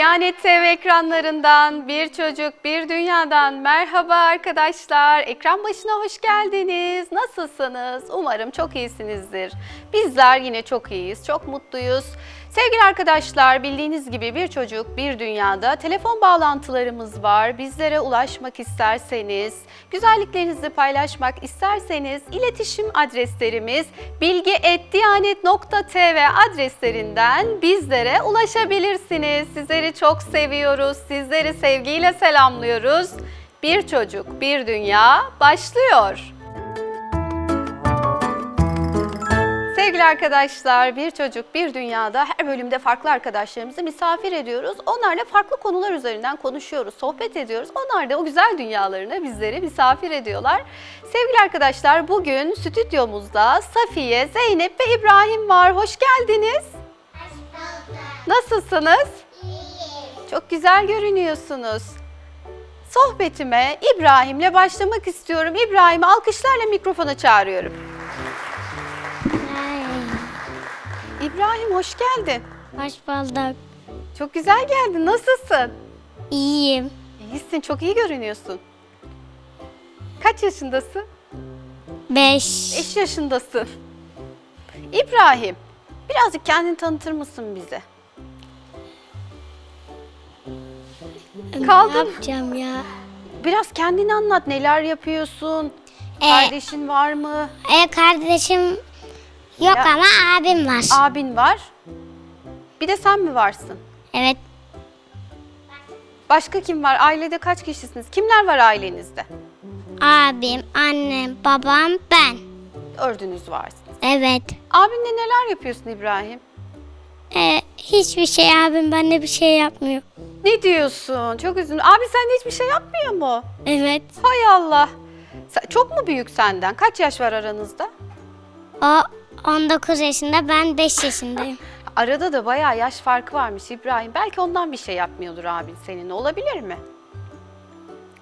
Diyanet TV ekranlarından bir çocuk bir dünyadan merhaba arkadaşlar. Ekran başına hoş geldiniz. Nasılsınız? Umarım çok iyisinizdir. Bizler yine çok iyiyiz, çok mutluyuz. Sevgili arkadaşlar bildiğiniz gibi bir çocuk bir dünyada telefon bağlantılarımız var. Bizlere ulaşmak isterseniz, güzelliklerinizi paylaşmak isterseniz iletişim adreslerimiz bilgi.diyanet.tv adreslerinden bizlere ulaşabilirsiniz. Sizleri çok seviyoruz. Sizleri sevgiyle selamlıyoruz. Bir çocuk, bir dünya başlıyor. Sevgili arkadaşlar, Bir Çocuk Bir Dünya'da her bölümde farklı arkadaşlarımızı misafir ediyoruz. Onlarla farklı konular üzerinden konuşuyoruz, sohbet ediyoruz. Onlar da o güzel dünyalarına bizleri misafir ediyorlar. Sevgili arkadaşlar, bugün stüdyomuzda Safiye, Zeynep ve İbrahim var. Hoş geldiniz. Nasılsınız? Çok güzel görünüyorsunuz. Sohbetime İbrahim'le başlamak istiyorum. İbrahim'i alkışlarla mikrofona çağırıyorum. İbrahim hoş geldin. Hoş bulduk. Çok güzel geldin. Nasılsın? İyiyim. İyisin, çok iyi görünüyorsun. Kaç yaşındasın? Beş. 5 yaşındasın. İbrahim, birazcık kendini tanıtır mısın bize? Ne Kaldın. yapacağım ya? Biraz kendini anlat. Neler yapıyorsun? Ee, Kardeşin var mı? E, kardeşim yok Ya- ama abim var. Abin var. Bir de sen mi varsın? evet. Başka kim var? Ailede kaç kişisiniz? Kimler var ailenizde? Abim, annem, babam, ben. Dördünüz varsınız. Evet. Abinle neler yapıyorsun İbrahim? E, hiçbir şey abim benimle bir şey yapmıyor. Ne diyorsun? Çok üzüldüm. Abi sen de hiçbir şey yapmıyor mu? Evet. Hay Allah. Sen- çok mu büyük senden? Kaç yaş var aranızda? O 19 yaşında, ben 5 yaşındayım. Arada da bayağı yaş farkı varmış İbrahim. Belki ondan bir şey yapmıyordur abin seninle. Olabilir mi?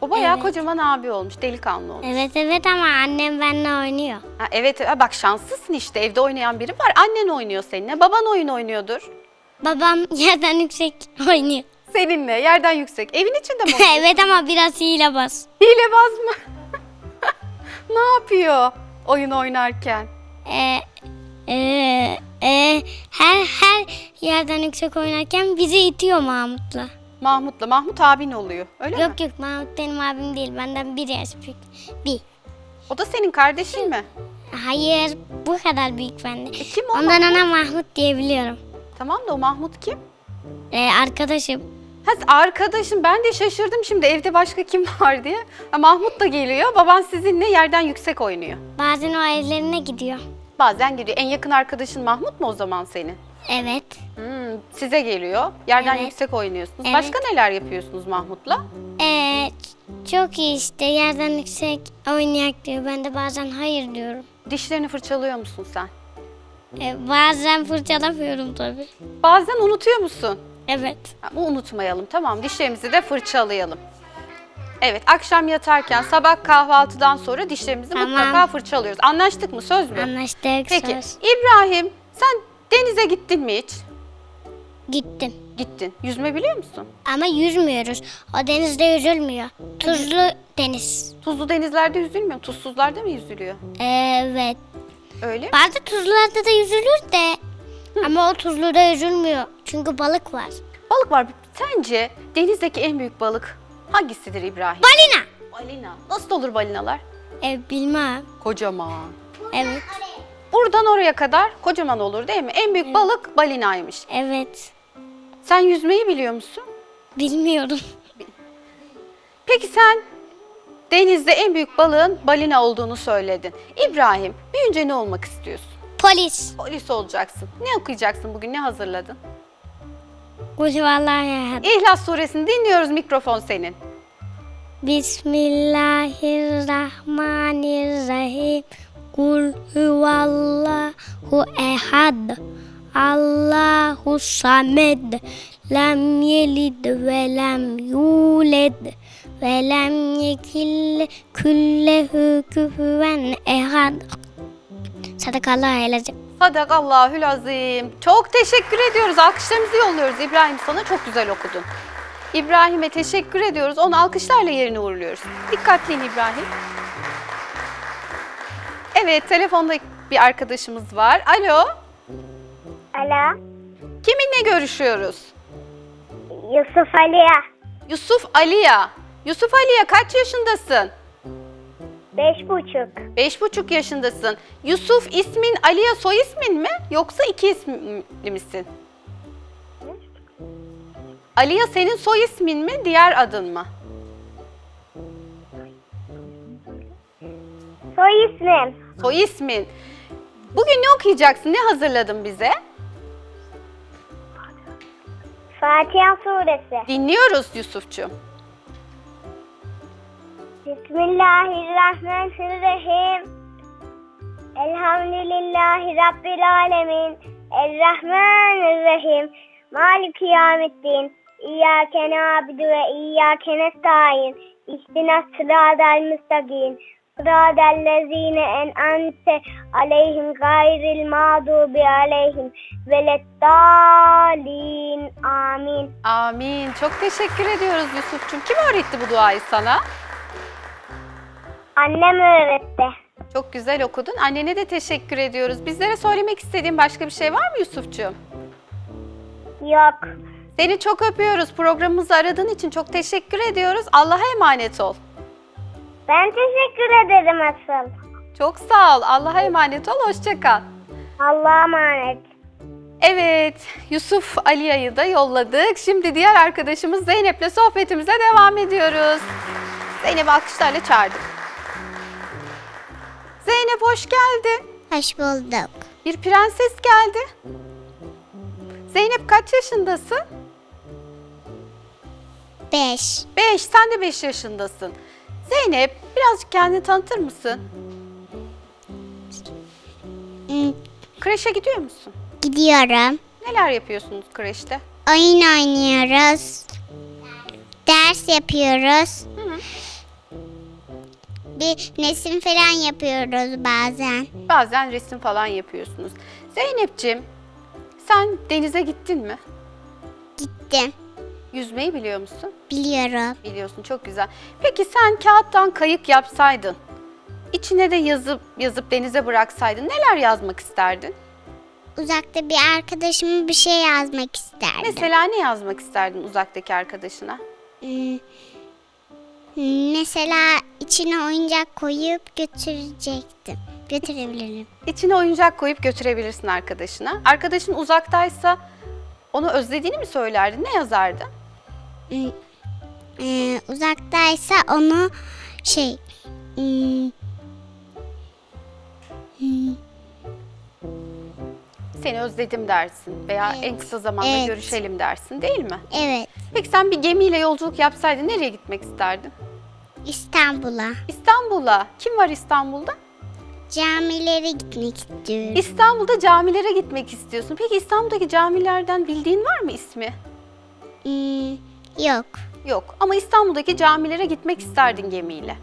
O bayağı Evet. kocaman abi olmuş, delikanlı olmuş. evet evet ama annem benimle oynuyor. Ha, evet, ha, bak şanslısın işte. Evde oynayan biri var. Annen oynuyor seninle. Baban oyun oynuyordur. Babam yerden yüksek oynuyor. Seninle, yerden yüksek. Evin içinde mi oynuyor? evet ama biraz hilebaz. Hilebaz mı? ne yapıyor oyun oynarken? e, e, e, her her yerden yüksek oynarken bizi itiyor Mahmut'la. Mahmut'la. Mahmut abin oluyor. Öyle mi? Yok yok Mahmut benim abim değil. Benden bir yaş büyük. Bir. O da senin kardeşin mi? Hayır bu kadar büyük bende. E, kim o? Ondan ona Mahmut diyebiliyorum. Tamam da o Mahmut kim? E, arkadaşım. Ha, arkadaşım ben de şaşırdım şimdi evde başka kim var diye. Ha, Mahmut da geliyor. Baban sizinle yerden yüksek oynuyor. Bazen o evlerine gidiyor. Bazen geliyor. En yakın arkadaşın Mahmut mu o zaman senin? Evet. Hmm, size geliyor. Yerden Evet. yüksek oynuyorsunuz. Evet. Başka neler yapıyorsunuz Mahmut'la? E, ç- çok iyi işte yerden yüksek oynayak diyor. Ben de bazen hayır diyorum. Dişlerini fırçalıyor musun sen? E, bazen fırçalamıyorum tabii. Bazen unutuyor musun? Evet. Ha, Bu unutmayalım tamam. Dişlerimizi de fırçalayalım. Evet akşam yatarken sabah kahvaltıdan sonra dişlerimizi Tamam. mutlaka fırçalıyoruz. Anlaştık mı söz mü? Anlaştık Peki söz. İbrahim sen denize gittin mi hiç? Gittim. Gittin. Yüzme biliyor musun? Ama yüzmüyoruz. O denizde yüzülmüyor. Tuzlu deniz. Tuzlu denizlerde yüzülmüyor. Tuzsuzlarda mı yüzülüyor? Evet. Öyle mi? Bazı tuzlularda da yüzülür de. Ama o tuzluda yüzülmüyor. Çünkü balık var. Balık var. Sence denizdeki en büyük balık hangisidir İbrahim? Balina. Balina. Nasıl olur balinalar? E, bilmem. Kocaman. Evet. Buradan oraya kadar kocaman olur değil mi? En büyük balık balinaymış. Evet. Sen yüzmeyi biliyor musun? Bilmiyorum. Peki sen denizde en büyük balığın balina olduğunu söyledin. İbrahim, büyünce ne olmak istiyorsun? Polis. Polis olacaksın. Ne okuyacaksın bugün? Ne hazırladın? Kul vallahi. İhlas suresini dinliyoruz. Mikrofon senin. Bismillahirrahmanirrahim. Kul huvallahu ehad. Allahu samed. Lem yelid ve lem yuled. Ve lem yekil küllehu küfüven ehad. Sadakallahu aleyhi Sadakallahül azim. Çok teşekkür ediyoruz. Alkışlarımızı yolluyoruz. İbrahim sana çok güzel okudun. İbrahim'e teşekkür ediyoruz. Onu alkışlarla yerine uğurluyoruz. Dikkatliyin İbrahim. Evet, telefonda bir arkadaşımız var. Alo, Alo. kiminle görüşüyoruz? Yusuf Ali'ye. Yusuf Aliya. Yusuf Aliya kaç yaşındasın? Beş buçuk. Beş buçuk yaşındasın. Yusuf ismin Aliya soy ismin mi? Yoksa iki isimli misin? Aliya senin soy ismin mi, diğer adın mı? Soy ismim. Soy ismin. Bugün ne okuyacaksın? Ne hazırladın bize? Fatiha suresi. Dinliyoruz Yusuf'cum. Bismillahirrahmanirrahim. Elhamdülillahi Rabbil alemin. Errahmanirrahim. Maliki yevmiddin. İyyâke nâbidu ve iyyâke nestaîn. İhdina sıradal müstakim. Sıradal lezîne en'amte aleyhim gayril mağdubi aleyhim veleddâlin. Amin. Amin. Çok teşekkür ediyoruz Yusuf'cum. Kim öğretti bu duayı sana? Annem öğretti. Çok güzel okudun. Annene de teşekkür ediyoruz. Bizlere söylemek istediğin başka bir şey var mı Yusuf'cum? Yok. Seni çok öpüyoruz. Programımızı aradığın için çok teşekkür ediyoruz. Allah'a emanet ol. Ben teşekkür ederim asıl. Çok sağ ol. Allah'a emanet ol. Hoşça kal. Allah'a emanet. Evet, Yusuf Aliya'yı da yolladık. Şimdi diğer arkadaşımız Zeynep'le sohbetimize devam ediyoruz. Zeynep'i alkışlarla çağırdık. Zeynep hoş geldin. Hoş bulduk. Bir prenses geldi. Zeynep kaç yaşındasın? Beş. 5. Sen de 5 yaşındasın. Zeynep birazcık kendini tanıtır mısın? Hmm, Kreşe gidiyor musun? Gidiyorum. Neler yapıyorsunuz kreşte? Oyun oynuyoruz. Ders yapıyoruz. Bir resim falan yapıyoruz bazen. Bazen resim falan yapıyorsunuz. Zeynep'ciğim sen denize gittin mi? Gittim. Yüzmeyi biliyor musun? Biliyorum. Biliyorsun çok güzel. Peki sen kağıttan kayık yapsaydın, içine de yazıp yazıp denize bıraksaydın neler yazmak isterdin? Uzakta bir arkadaşıma bir şey yazmak isterdim. Mesela ne yazmak isterdin uzaktaki arkadaşına? Hmm, Mesela içine oyuncak koyup götürecektim. Götürebilirim. İçine oyuncak koyup götürebilirsin arkadaşına. Arkadaşın uzaktaysa onu özlediğini mi söylerdin? Ne yazardın? Hmm, e, uzaktaysa onu şey hmm, hmm, Seni özledim dersin veya Evet. en kısa zamanda Evet. görüşelim dersin değil mi? evet Peki sen bir gemiyle yolculuk yapsaydın nereye gitmek isterdin? İstanbul'a İstanbul'a. Kim var İstanbul'da? camilere gitmek istiyorum. İstanbul'da camilere gitmek istiyorsun. Peki İstanbul'daki camilerden bildiğin var mı ismi? Hmm, yok. Yok ama İstanbul'daki camilere gitmek isterdin gemiyle.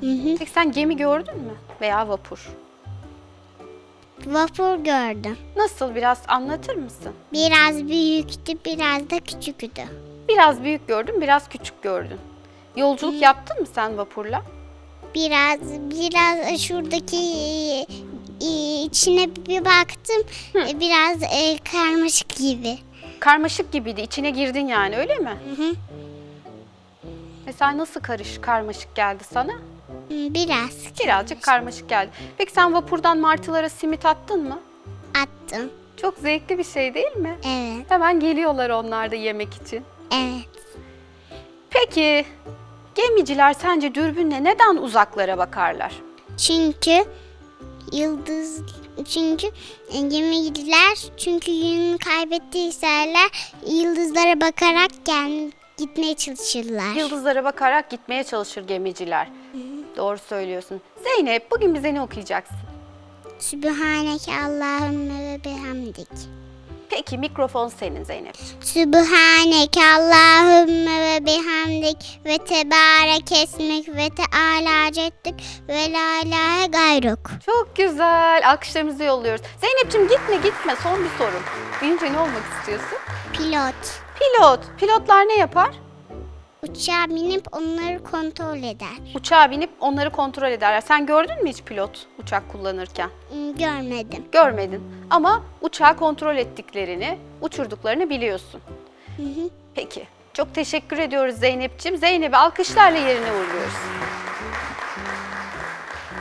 Hı hı. Peki sen gemi gördün mü? Veya vapur. Vapur gördüm. Nasıl biraz anlatır mısın? Biraz büyüktü, biraz da küçüktü. Biraz büyük gördün, biraz küçük gördün. Yolculuk yaptın mı sen vapurla? Biraz biraz şuradaki e, içine bir baktım. E, Biraz e, karmaşık gibi. Karmaşık gibiydi. içine girdin yani öyle mi? Hı hı. Mesela nasıl karış, karmaşık geldi sana? Biraz Birazcık karmaşık geldi. Peki sen vapurdan martılara simit attın mı? attım. Çok zevkli bir şey değil mi? Evet, Hemen geliyorlar onlar da yemek için. evet. Peki gemiciler sence dürbünle neden uzaklara bakarlar? Çünkü yıldız çünkü gemiciler çünkü yönünü kaybettiyseler yıldızlara bakarak gel gitmeye çalışırlar. Yıldızlara bakarak gitmeye çalışır gemiciler. Doğru söylüyorsun. Zeynep bugün bize ne okuyacaksın? Sübhaneke Allahümme ve bihamdik. Peki mikrofon senin Zeynep'ciğim. Sübhaneke Allahümme ve bihamdik ve tebarek esmek ve teala cettik ve la ilahe gayruk. Çok güzel. Alkışlarımızı yolluyoruz. Zeynep'ciğim gitme gitme. Son bir sorun. Büyünce ne olmak istiyorsun? Pilot. Pilot. Pilotlar ne yapar? Uçağa binip onları kontrol eder. Uçağa binip onları kontrol ederler. Sen gördün mü hiç pilot uçak kullanırken? Hmm, Görmedim. Görmedin. Ama uçağı kontrol ettiklerini, uçurduklarını biliyorsun. Hı hı. Peki. Çok teşekkür ediyoruz Zeynep'ciğim. Zeynep'i alkışlarla yerine uğurluyoruz.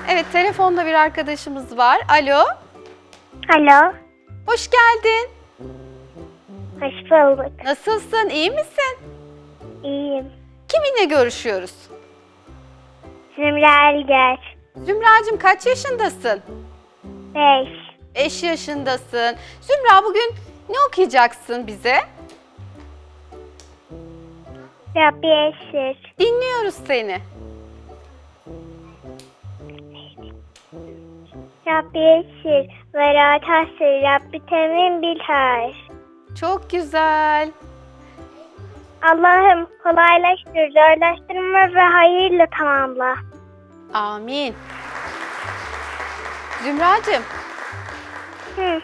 Evet, telefonda bir arkadaşımız var. Alo, Alo. hoş geldin. Hoş bulduk. Nasılsın, iyi misin? İyiyim. Kiminle görüşüyoruz? Zümra Elger. Zümracığım kaç yaşındasın? 5. 5 yaşındasın. Zümra bugün ne okuyacaksın bize? Rabbi Esir. Dinliyoruz seni. Rabbi Esir. Ve tahsir. Rabbi temin bilhar. Çok güzel. Allah'ım kolaylaştır, zorlaştırma ve hayırla tamamla. Amin. Zümracığım, Hı,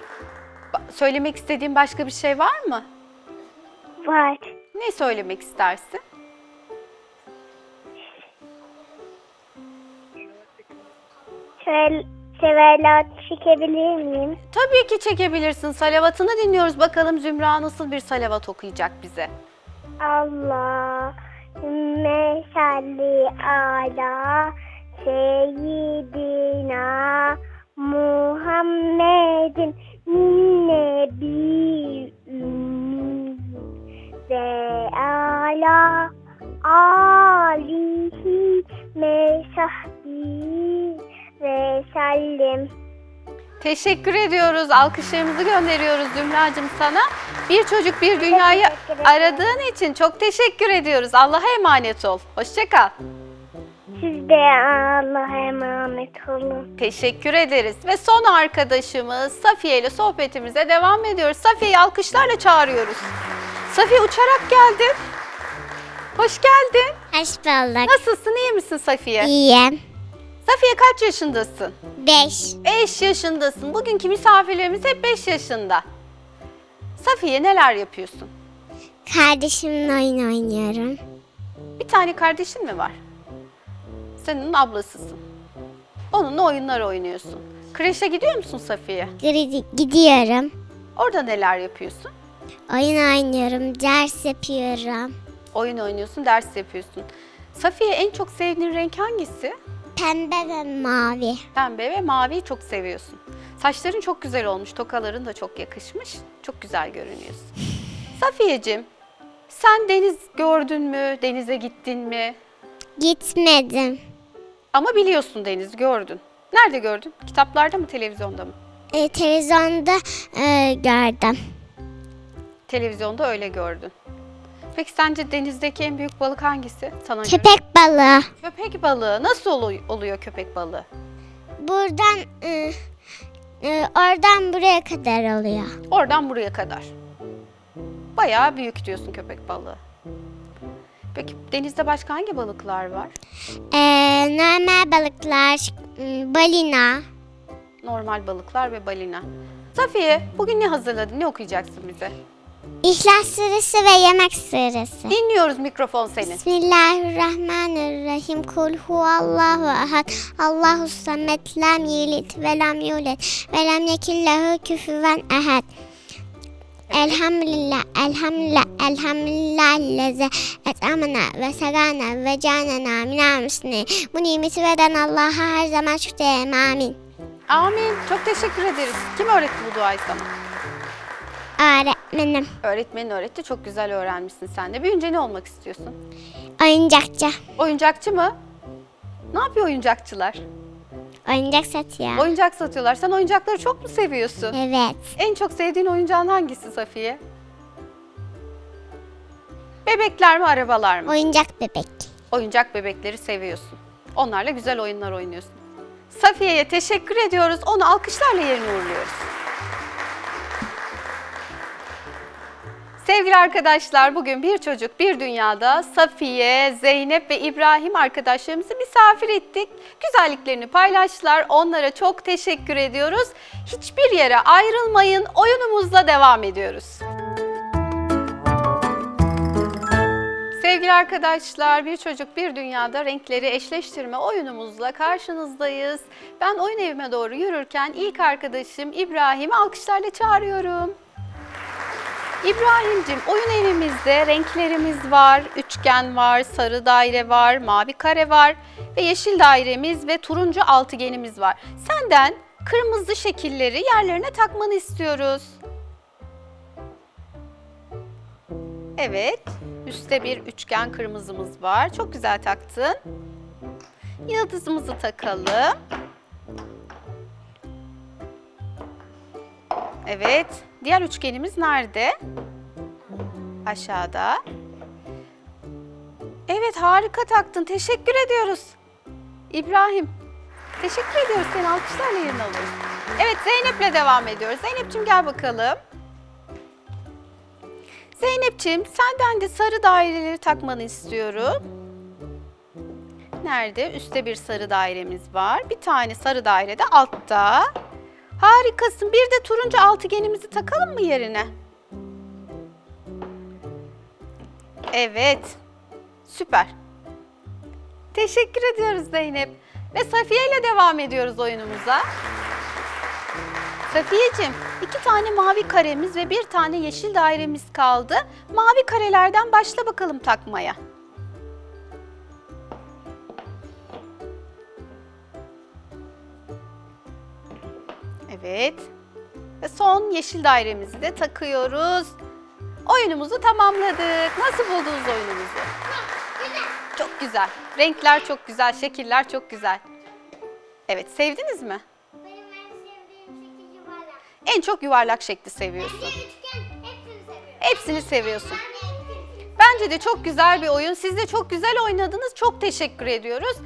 söylemek istediğin başka bir şey var mı? var. Ne söylemek istersin? Şöyle sevelat çekebilir miyim? Tabii ki çekebilirsin. Salavatını dinliyoruz. Bakalım Zümra nasıl bir salavat okuyacak bize. Allahümme salli ala seyyidina Muhammedin nebi ve ala alihi ve sahbihi ve sellim. Teşekkür ediyoruz. Alkışlarımızı gönderiyoruz Zümracığım sana. Bir çocuk bir dünyayı aradığın için çok teşekkür ediyoruz. Allah'a emanet ol. Hoşça kal. Siz de Allah'a emanet olun. Teşekkür ederiz. Ve son arkadaşımız Safiye ile sohbetimize devam ediyoruz. Safiye'yi alkışlarla çağırıyoruz. Safiye uçarak geldin. Hoş geldin. Hoş bulduk. Nasılsın? iyi misin Safiye? İyiyim. Safiye kaç yaşındasın? Beş. 5 yaşındasın. Bugünkü misafirlerimiz hep 5 yaşında. Safiye neler yapıyorsun? Kardeşimle oyun oynuyorum. Bir tane kardeşin mi var? Sen onun ablasısın. Onunla oyunlar oynuyorsun. Kreşe gidiyor musun Safiye? Gidi- Gidiyorum. Orada neler yapıyorsun? Oyun oynuyorum. Ders yapıyorum. Oyun oynuyorsun, ders yapıyorsun. Safiye en çok sevdiğin renk hangisi? Pembe ve mavi. Pembe ve maviyi çok seviyorsun. Saçların çok güzel olmuş, tokaların da çok yakışmış. Çok güzel görünüyorsun. Safiyeciğim, sen deniz gördün mü? Denize gittin mi? Gitmedim. Ama biliyorsun deniz gördün. Nerede gördün? Kitaplarda mı, televizyonda mı? E, televizyonda e, gördüm. Televizyonda öyle gördün. Peki sence denizdeki en büyük balık hangisi? Sana göre? Köpek balığı. Köpek balığı. Nasıl olu- oluyor köpek balığı? Buradan e, e, oradan buraya kadar oluyor. Oradan buraya kadar. Bayağı büyük diyorsun köpek balığı. Peki denizde başka hangi balıklar var? E, normal balıklar, m, balina. Normal balıklar ve balina. Safiye, bugün ne hazırladın? Ne okuyacaksın bize? İhlas suresi ve yemek suresi. Dinliyoruz mikrofon senin. Bismillahirrahmanirrahim. Kul huvallahu ahad. Allahu samet. Lem yelit ve lem yulet. Ve lem yekun lehu küfüven ehad. Elhamdülillah, elhamdülillah, elhamdülillah leze et'amena ve segana ve canena minal müsni. Bu nimeti veren Allah'a her zaman şükredelim. Amin. Amin. Çok teşekkür ederiz. Kim öğretti bu duayı sana? Öğretmenim, Öğretmenin öğretti. Çok güzel öğrenmişsin sen de. Büyünce ne olmak istiyorsun? oyuncakçı. Oyuncakçı mı? Ne yapıyor oyuncakçılar? Oyuncak satıyor. Oyuncak satıyorlar. Sen oyuncakları çok mu seviyorsun? Evet. En çok sevdiğin oyuncağın hangisi Safiye? Bebekler mi, arabalar mı? Oyuncak bebek. Oyuncak bebekleri seviyorsun. Onlarla güzel oyunlar oynuyorsun. Safiye'ye teşekkür ediyoruz. Onu alkışlarla yerine uğurluyoruz. Sevgili arkadaşlar bugün bir çocuk bir dünyada Safiye, Zeynep ve İbrahim arkadaşlarımızı misafir ettik. Güzelliklerini paylaştılar. Onlara çok teşekkür ediyoruz. Hiçbir yere ayrılmayın. Oyunumuzla devam ediyoruz. Sevgili arkadaşlar, Bir Çocuk Bir Dünyada renkleri eşleştirme oyunumuzla karşınızdayız. Ben oyun evime doğru yürürken ilk arkadaşım İbrahim'i alkışlarla çağırıyorum. İbrahim'cim oyun evimizde renklerimiz var. Üçgen var, sarı daire var, mavi kare var ve yeşil dairemiz ve turuncu altıgenimiz var. Senden kırmızı şekilleri yerlerine takmanı istiyoruz. Evet, üstte bir üçgen kırmızımız var. Çok güzel taktın. Yıldızımızı takalım. Evet, diğer üçgenimiz nerede? Aşağıda. Evet, harika taktın. Teşekkür ediyoruz. İbrahim, teşekkür ediyoruz. Seni alkışlarla yerine alıyoruz. Evet, Zeynep'le devam ediyoruz. Zeynep'ciğim gel bakalım. Zeynep'ciğim senden de sarı daireleri takmanı istiyorum. Nerede? Üstte bir sarı dairemiz var. Bir tane sarı daire de altta. Harikasın. Bir de turuncu altıgenimizi takalım mı yerine? Evet. Süper. Teşekkür ediyoruz Zeynep. Ve Safiye ile devam ediyoruz oyunumuza. Safiyeciğim, iki tane mavi karemiz ve bir tane yeşil dairemiz kaldı. Mavi karelerden başla bakalım takmaya. Evet. Ve son yeşil dairemizi de takıyoruz. Oyunumuzu tamamladık. Nasıl buldunuz oyunumuzu? Çok güzel. Renkler çok güzel, şekiller çok güzel. Evet, sevdiniz mi? Benim en sevdiğim şekil yuvarlak. En çok yuvarlak şekli seviyorsun. Üçgen hepsini seviyorsun. Ben Bence de çok güzel bir oyun. Siz de çok güzel oynadınız. Çok teşekkür ediyoruz.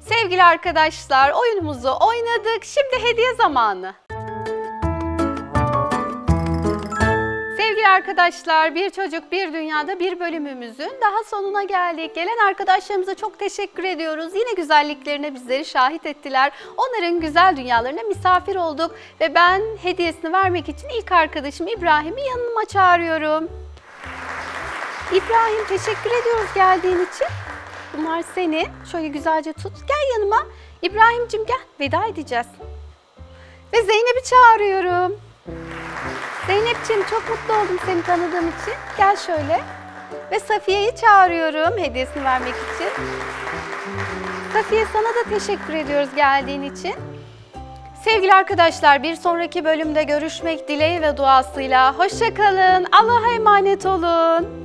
Sevgili arkadaşlar oyunumuzu oynadık. Şimdi hediye zamanı. Sevgili arkadaşlar Bir Çocuk Bir Dünyada bir bölümümüzün daha sonuna geldik. Gelen arkadaşlarımıza çok teşekkür ediyoruz. Yine güzelliklerine bizleri şahit ettiler. Onların güzel dünyalarına misafir olduk. Ve ben hediyesini vermek için ilk arkadaşım İbrahim'i yanıma çağırıyorum. İbrahim teşekkür ediyoruz geldiğin için. Bunlar senin. Şöyle güzelce tut. Gel yanıma. İbrahim'cim gel. Veda edeceğiz. Ve Zeynep'i çağırıyorum. Zeynep'ciğim çok mutlu oldum seni tanıdığım için. Gel şöyle. Ve Safiye'yi çağırıyorum hediyesini vermek için. Safiye sana da teşekkür ediyoruz geldiğin için. Sevgili arkadaşlar bir sonraki bölümde görüşmek dileği ve duasıyla. Hoşçakalın. Allah'a emanet olun.